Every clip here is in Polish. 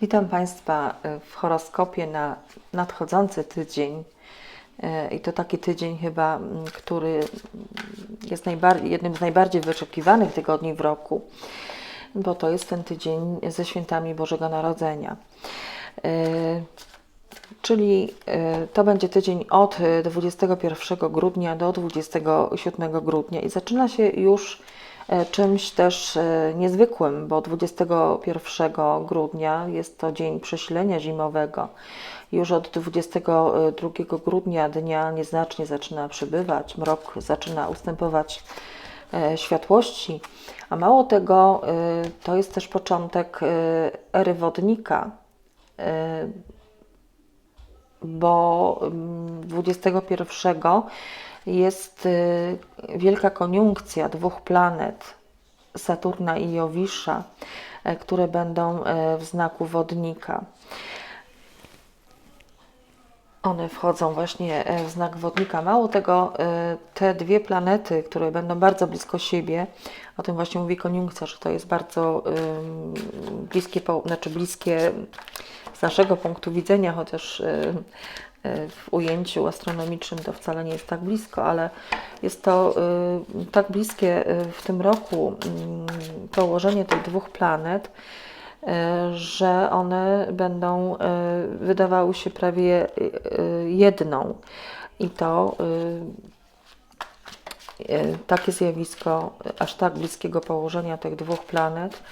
Witam Państwa w horoskopie na nadchodzący tydzień. E, I to taki tydzień chyba, który jest jednym z najbardziej wyczekiwanych tygodni w roku, bo to jest ten tydzień ze świętami Bożego Narodzenia. E, Czyli e, to będzie tydzień od e, 21 grudnia do 27 grudnia i zaczyna się już e, czymś też e, niezwykłym, bo 21 grudnia jest to dzień przesilenia zimowego. Już od 22 grudnia dnia nieznacznie zaczyna przybywać, mrok zaczyna ustępować e, światłości, a mało tego, e, to jest też początek e, ery wodnika, e, bo mm, 21 jest y, wielka koniunkcja dwóch planet, Saturna i Jowisza, e, które będą e, w znaku wodnika. One wchodzą właśnie e, w znak wodnika. Mało tego, te dwie planety, które będą bardzo blisko siebie, o tym właśnie mówi koniunkcja, że to jest bardzo bliskie, znaczy bliskie z naszego punktu widzenia, chociaż y, y, w ujęciu astronomicznym to wcale nie jest tak blisko, ale jest to y, tak bliskie w tym roku położenie tych dwóch planet, że one będą wydawały się prawie jedną. I to takie zjawisko aż tak bliskiego położenia tych dwóch planet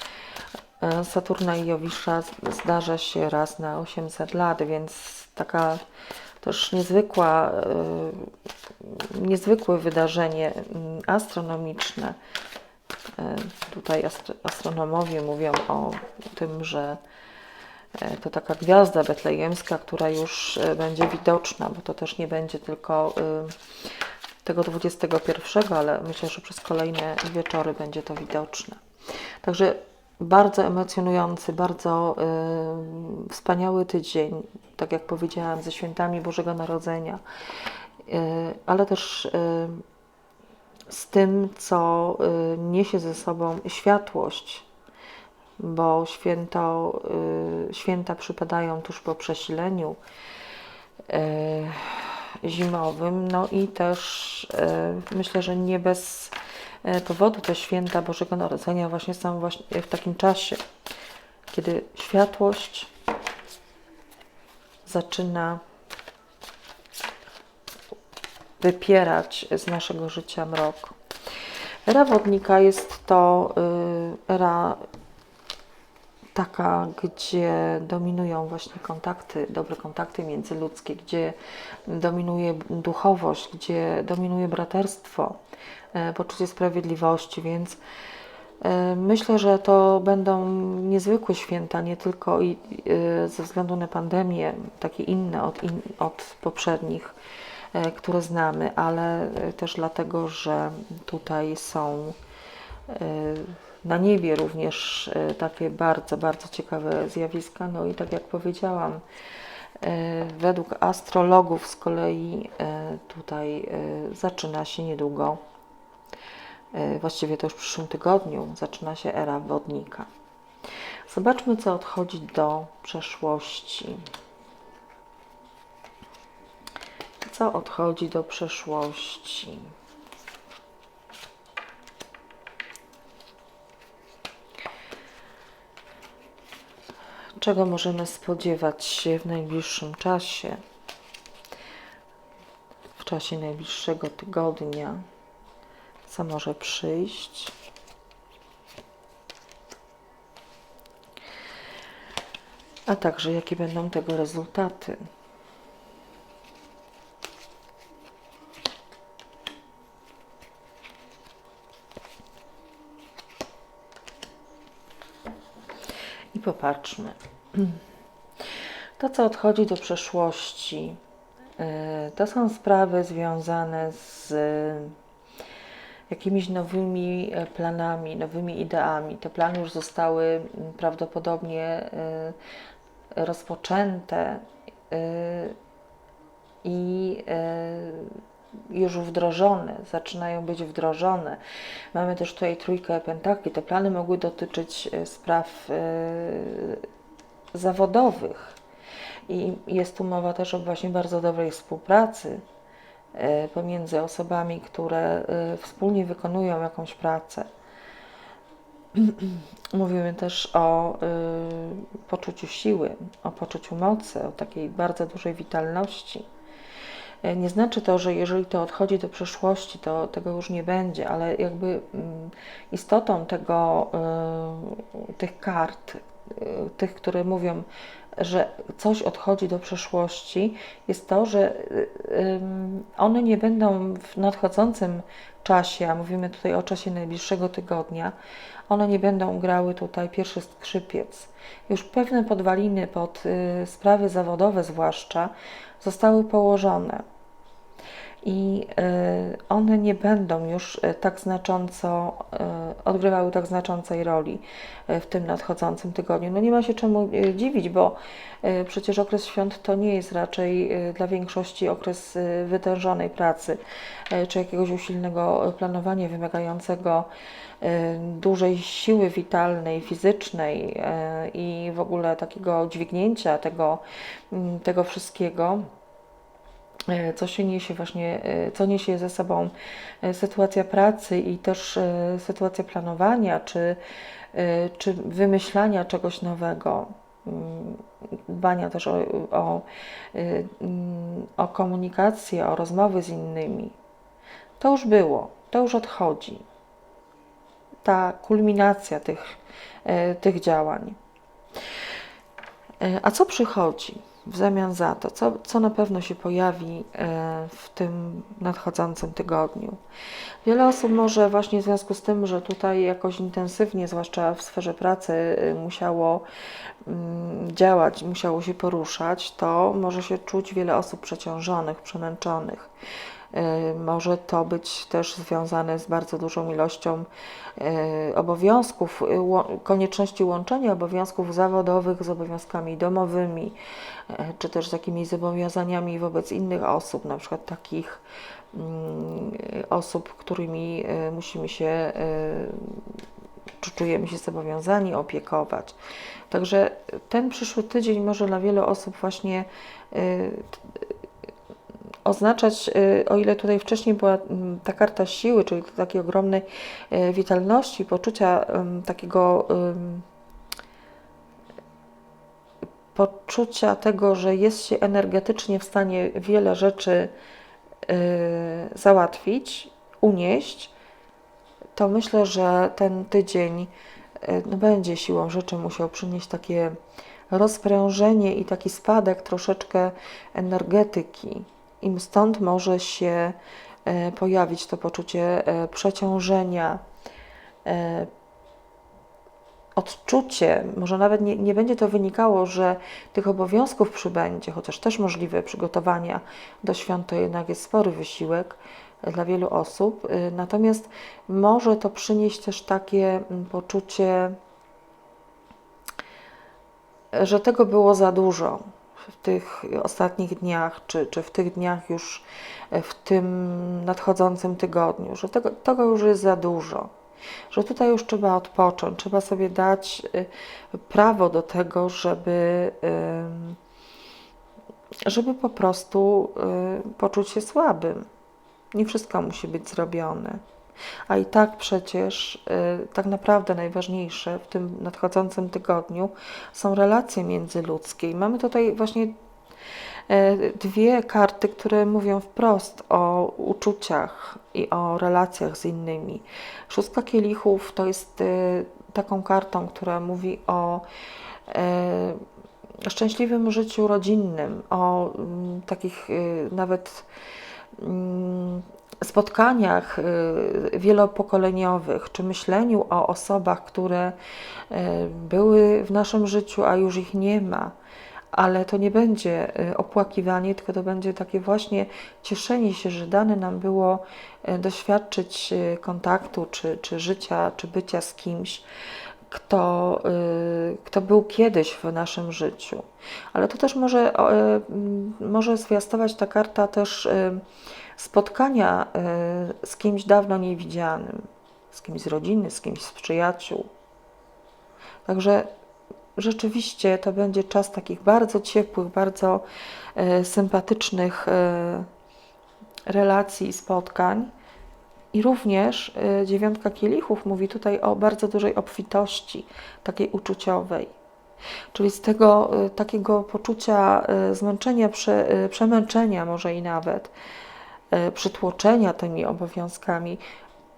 Saturna i Jowisza zdarza się raz na 800 lat, więc taka też niezwykła, y, niezwykłe wydarzenie mm, astronomiczne. E, Tutaj astro- astronomowie mówią o tym, że e, to taka gwiazda betlejemska, która już e, będzie widoczna, bo to też nie będzie tylko tego 21, ale myślę, że przez kolejne wieczory będzie to widoczne. Także bardzo emocjonujący, bardzo y, wspaniały tydzień, tak jak powiedziałam, ze świętami Bożego Narodzenia, y, ale też y, z tym, co y, niesie ze sobą światłość, bo święto, y, święta przypadają tuż po przesileniu y, zimowym, no i też y, myślę, że nie bez powodu te święta Bożego Narodzenia właśnie są właśnie w takim czasie, kiedy światłość zaczyna wypierać z naszego życia mrok. Era wodnika jest to y, era taka, gdzie dominują właśnie kontakty, dobre kontakty międzyludzkie, gdzie dominuje duchowość, gdzie dominuje braterstwo, e, poczucie sprawiedliwości, więc e, myślę, że to będą niezwykłe święta, nie tylko i, e, ze względu na pandemię, takie inne od, in, od poprzednich, które znamy, ale też dlatego, że tutaj są na niebie również e, takie bardzo, bardzo ciekawe zjawiska. No i tak jak powiedziałam, e, według astrologów z kolei e, tutaj zaczyna się niedługo, właściwie to już w przyszłym tygodniu, zaczyna się era wodnika. Zobaczmy, co odchodzi do przeszłości. Co odchodzi do przeszłości? Czego możemy spodziewać się w najbliższym czasie? W czasie najbliższego tygodnia? Co może przyjść? A także jakie będą tego rezultaty? I popatrzmy. To, co odchodzi do przeszłości, y, to są sprawy związane z jakimiś nowymi e, planami, nowymi ideami. Te plany już zostały mm, prawdopodobnie y, rozpoczęte y, i y, już wdrożone, zaczynają być wdrożone. Mamy też tutaj trójkę pentakli. Te plany mogły dotyczyć e, spraw zawodowych. I jest tu mowa też o właśnie bardzo dobrej współpracy e, pomiędzy osobami, które e, wspólnie wykonują jakąś pracę. Mówimy też o y, poczuciu siły, o poczuciu mocy, o takiej bardzo dużej witalności. E, Nie znaczy to, że jeżeli to odchodzi do przeszłości, to tego już nie będzie, ale jakby mm, istotą tego, tych kart, tych, które mówią, że coś odchodzi do przeszłości, jest to, że y, ym, one nie będą w nadchodzącym czasie, a mówimy tutaj o czasie najbliższego tygodnia, one nie będą grały tutaj pierwszy skrzypiec. Już pewne podwaliny pod y, sprawy zawodowe zwłaszcza zostały położone i y, one nie będą już y, tak znacząco y, odgrywały tak znaczącej roli w tym nadchodzącym tygodniu. No nie ma się czemu dziwić, bo przecież okres świąt to nie jest raczej dla większości okres wytężonej pracy czy jakiegoś usilnego planowania wymagającego dużej siły witalnej, fizycznej i w ogóle takiego dźwignięcia tego, tego wszystkiego e, co się niesie właśnie, e, co niesie ze sobą e, sytuacja pracy i też e, sytuacja planowania, czy, e, czy wymyślania czegoś nowego, mm, dbania też o, o, e, mm, o komunikację, o rozmowy z innymi. To już było, to już odchodzi. Ta kulminacja tych, e, tych działań. E, A co przychodzi w zamian za to? Co, co na pewno się pojawi e, w tym nadchodzącym tygodniu? Wiele osób może właśnie w związku z tym, że tutaj jakoś intensywnie, zwłaszcza w sferze pracy, e, musiało mm, działać, musiało się poruszać, to może się czuć wiele osób przeciążonych, przemęczonych. E, Może to być też związane z bardzo dużą ilością e, obowiązków, e, konieczności łączenia obowiązków zawodowych z obowiązkami domowymi, czy też z jakimiś zobowiązaniami wobec innych osób, na przykład takich mm, osób, którymi musimy się, czy czujemy się zobowiązani opiekować. Także ten przyszły tydzień może dla wielu osób właśnie oznaczać, y, o ile tutaj wcześniej była mm, ta karta siły, czyli takiej ogromnej y, witalności, poczucia takiego poczucia tego, że jest się energetycznie w stanie wiele rzeczy y, załatwić, unieść, to myślę, że ten tydzień no, będzie siłą rzeczy musiał przynieść takie rozprężenie i taki spadek troszeczkę energetyki. I stąd może się e, pojawić to poczucie e, przeciążenia, e, odczucie, może nawet nie, nie będzie to wynikało, że tych obowiązków przybędzie, chociaż też możliwe przygotowania do świąt to jednak jest spory wysiłek dla wielu osób. Natomiast może to przynieść też takie mm, poczucie, że tego było za dużo w tych ostatnich dniach, czy, czy w tych dniach już e, w tym nadchodzącym tygodniu, że tego, tego już jest za dużo, że tutaj już trzeba odpocząć, trzeba sobie dać y, prawo do tego, żeby, ym, żeby po prostu poczuć się słabym. Nie wszystko musi być zrobione. A i tak przecież y, tak naprawdę najważniejsze w tym nadchodzącym tygodniu są relacje międzyludzkie. I mamy tutaj właśnie e, dwie karty, które mówią wprost o uczuciach i o relacjach z innymi. Szóstka kielichów to jest e, taką kartą, która mówi o szczęśliwym życiu rodzinnym, o mm, takich y, nawet mm, spotkaniach y, wielopokoleniowych, czy myśleniu o osobach, które y, były w naszym życiu, a już ich nie ma. Ale to nie będzie y, opłakiwanie, tylko to będzie takie właśnie cieszenie się, że dane nam było doświadczyć kontaktu, czy, czy życia, czy bycia z kimś, kto, kto był kiedyś w naszym życiu. Ale to też może, może zwiastować ta karta też spotkania y, z kimś dawno niewidzianym, z kimś z rodziny, z kimś z przyjaciół. Także rzeczywiście to będzie czas takich bardzo ciepłych, bardzo e, sympatycznych e, relacji i spotkań. I również e, dziewiątka kielichów mówi tutaj o bardzo dużej obfitości, takiej uczuciowej. Czyli z tego e, takiego poczucia e, zmęczenia, prze, e, przemęczenia może i nawet, e, przytłoczenia tymi obowiązkami,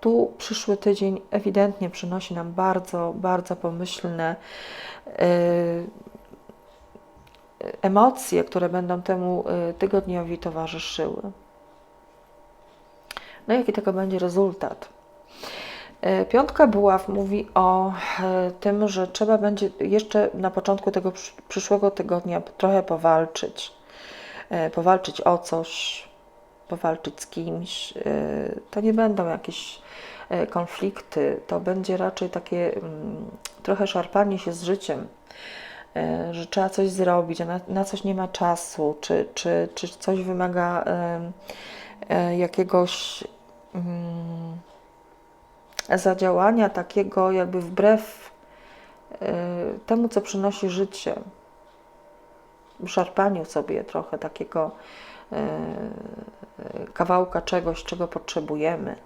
tu przyszły tydzień ewidentnie przynosi nam bardzo, bardzo pomyślne e, emocje, które będą temu e, tygodniowi towarzyszyły. No jaki tego będzie rezultat? E, Piątka buław mówi o e, tym, że trzeba będzie jeszcze na początku tego przysz- przyszłego tygodnia trochę powalczyć. E, Powalczyć o coś, powalczyć z kimś. E, To nie będą jakieś e, konflikty, to będzie raczej takie mm, trochę szarpanie się z życiem, e, że trzeba coś zrobić, a na, na coś nie ma czasu, czy, czy, czy coś wymaga jakiegoś mm, zadziałania takiego jakby wbrew temu, co przynosi życie. Szarpaniu sobie trochę takiego kawałka czegoś, czego potrzebujemy.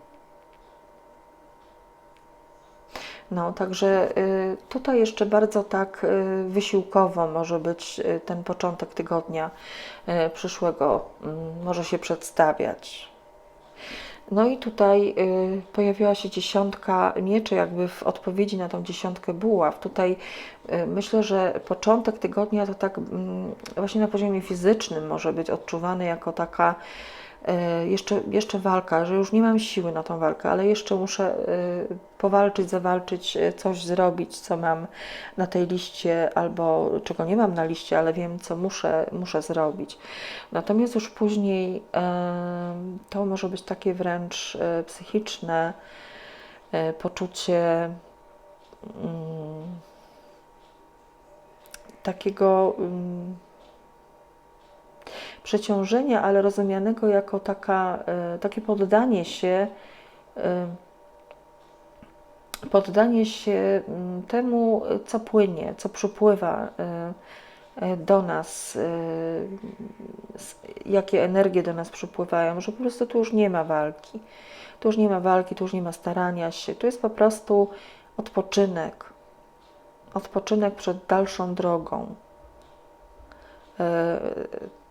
No, także y, tutaj jeszcze bardzo tak y, wysiłkowo może być y, ten początek tygodnia przyszłego, mm, może się przedstawiać. No i tutaj y, pojawiła się dziesiątka mieczy, jakby w odpowiedzi na tą dziesiątkę buław. Tutaj y, myślę, że początek tygodnia to tak mm, właśnie na poziomie fizycznym może być odczuwany jako taka jeszcze, jeszcze walka, że już nie mam siły na tą walkę, ale jeszcze muszę y, powalczyć, zawalczyć, y, coś zrobić, co mam na tej liście, albo czego nie mam na liście, ale wiem, co muszę, muszę zrobić. Natomiast już później to może być takie wręcz e, psychiczne e, poczucie mm, takiego mm, przeciążenia, ale rozumianego jako taka, e, takie poddanie się, e, poddanie się mm, temu, co płynie, co przypływa e, do nas, jakie energie do nas przypływają, że po prostu tu już nie ma walki. Tu już nie ma walki, tu już nie ma starania się. Tu jest po prostu odpoczynek. Odpoczynek przed dalszą drogą.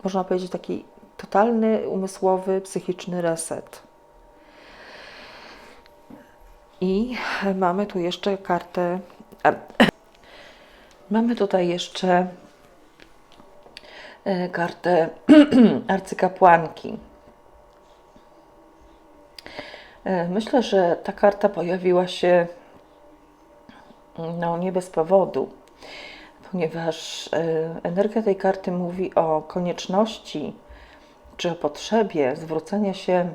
Można powiedzieć taki totalny umysłowy, psychiczny reset. I mamy tu jeszcze kartę. ar- Mamy tutaj jeszcze e, kartę arcykapłanki. E, Myślę, że ta karta pojawiła się no, nie bez powodu, ponieważ e, energia tej karty mówi o konieczności czy o potrzebie zwrócenia się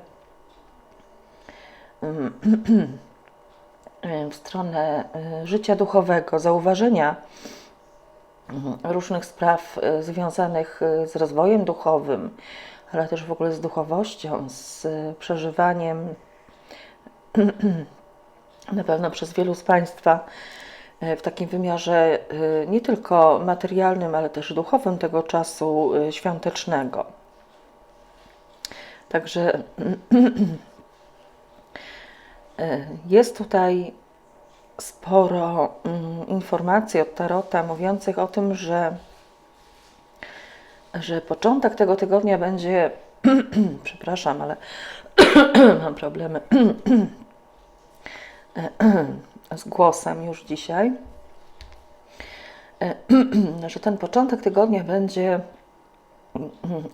mm, w stronę e, życia duchowego, zauważenia mhm, różnych spraw związanych z rozwojem duchowym, ale też w ogóle z duchowością, z przeżywaniem na pewno przez wielu z Państwa w takim wymiarze e, nie tylko materialnym, ale też duchowym tego czasu e, świątecznego. Także e, jest tutaj sporo mm, informacji od Tarota mówiących o tym, że, że początek tego tygodnia będzie, przepraszam, ale mam problemy z głosem już dzisiaj, że ten początek tygodnia będzie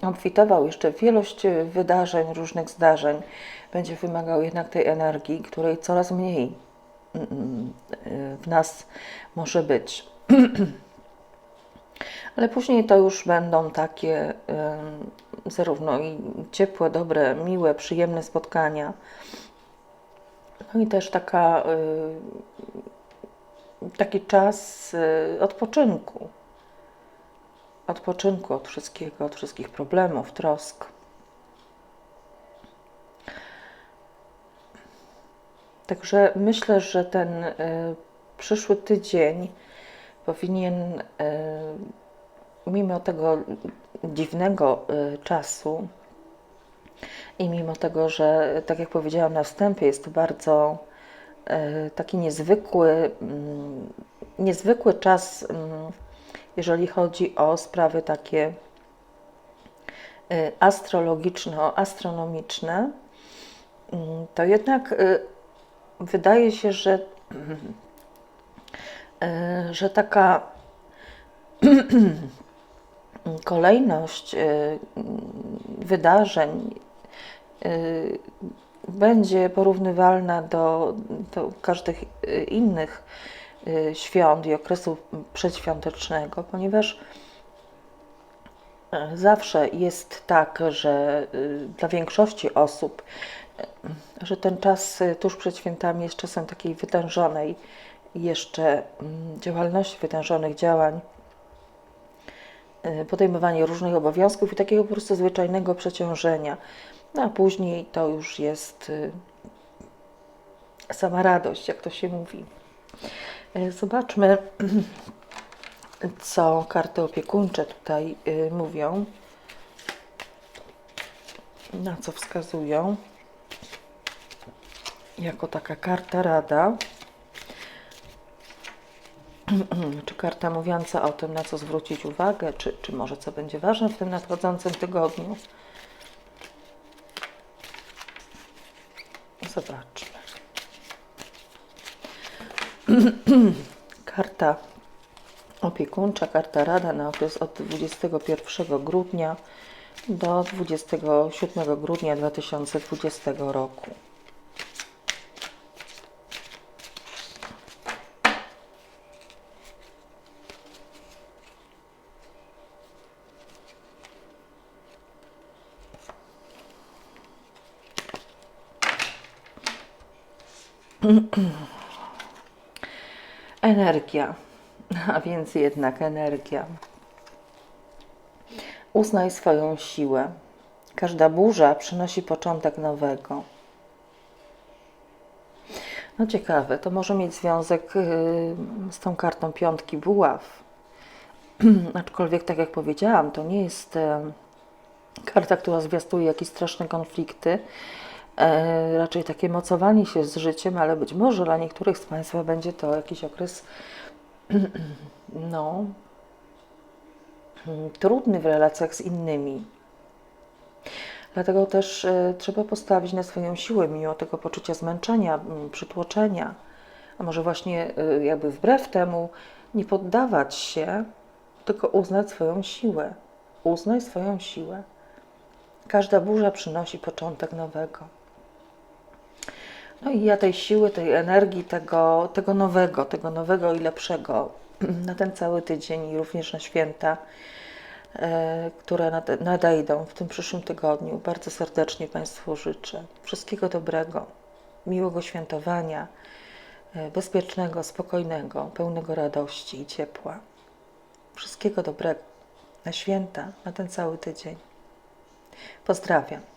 obfitował jeszcze w wielość wydarzeń, różnych zdarzeń. Będzie wymagał jednak tej energii, której coraz mniej w nas może być. Ale później to już będą takie zarówno i ciepłe, dobre, miłe, przyjemne spotkania. No i też taka, y, taki czas y, odpoczynku. Odpoczynku od wszystkiego, od wszystkich problemów, trosk. Także myślę, że ten y, przyszły tydzień powinien mimo tego dziwnego czasu i mimo tego, że tak jak powiedziałam na wstępie, jest to bardzo e, taki niezwykły, mm, niezwykły czas, mm, jeżeli chodzi o sprawy takie e, astrologiczno-astronomiczne, mm, to jednak e, wydaje się, że, że taka kolejność e, wydarzeń e, będzie porównywalna do, do każdych e, innych świąt i okresu przedświątecznego, ponieważ zawsze jest tak, że dla większości osób, że ten czas tuż przed świętami jest czasem takiej wytężonej jeszcze mm, działalności, wytężonych działań, podejmowanie różnych obowiązków i takiego po prostu zwyczajnego przeciążenia. No a później to już jest e, sama radość, jak to się mówi. E, Zobaczmy, co karty opiekuńcze tutaj e, mówią, na co wskazują. Jako taka karta rada. Czy karta mówiąca o tym, na co zwrócić uwagę, czy, czy może co będzie ważne w tym nadchodzącym tygodniu? Zobaczmy. Karta opiekuńcza, karta rada na okres od 21 grudnia do 27 grudnia 2020 roku. Energia, a więc jednak energia. Uznaj swoją siłę. Każda burza przynosi początek nowego. No ciekawe, to może mieć związek yy, z tą kartą piątki buław. Aczkolwiek, tak jak powiedziałam, to nie jest e, karta, która zwiastuje jakieś straszne konflikty. E, raczej takie mocowanie się z życiem, ale być może dla niektórych z Państwa będzie to jakiś okres no, mm, trudny w relacjach z innymi. Dlatego też e, trzeba postawić na swoją siłę, mimo tego poczucia zmęczenia, przytłoczenia, a może właśnie e, jakby wbrew temu nie poddawać się, tylko uznać swoją siłę. Uznaj swoją siłę. Każda burza przynosi początek nowego. No i ja tej siły, tej energii, tego, tego nowego, tego nowego i lepszego na ten cały tydzień i również na święta, e, które nad- nadejdą w tym przyszłym tygodniu, bardzo serdecznie Państwu życzę. Wszystkiego dobrego, miłego świętowania, e, bezpiecznego, spokojnego, pełnego radości i ciepła. Wszystkiego dobrego na święta, na ten cały tydzień. Pozdrawiam.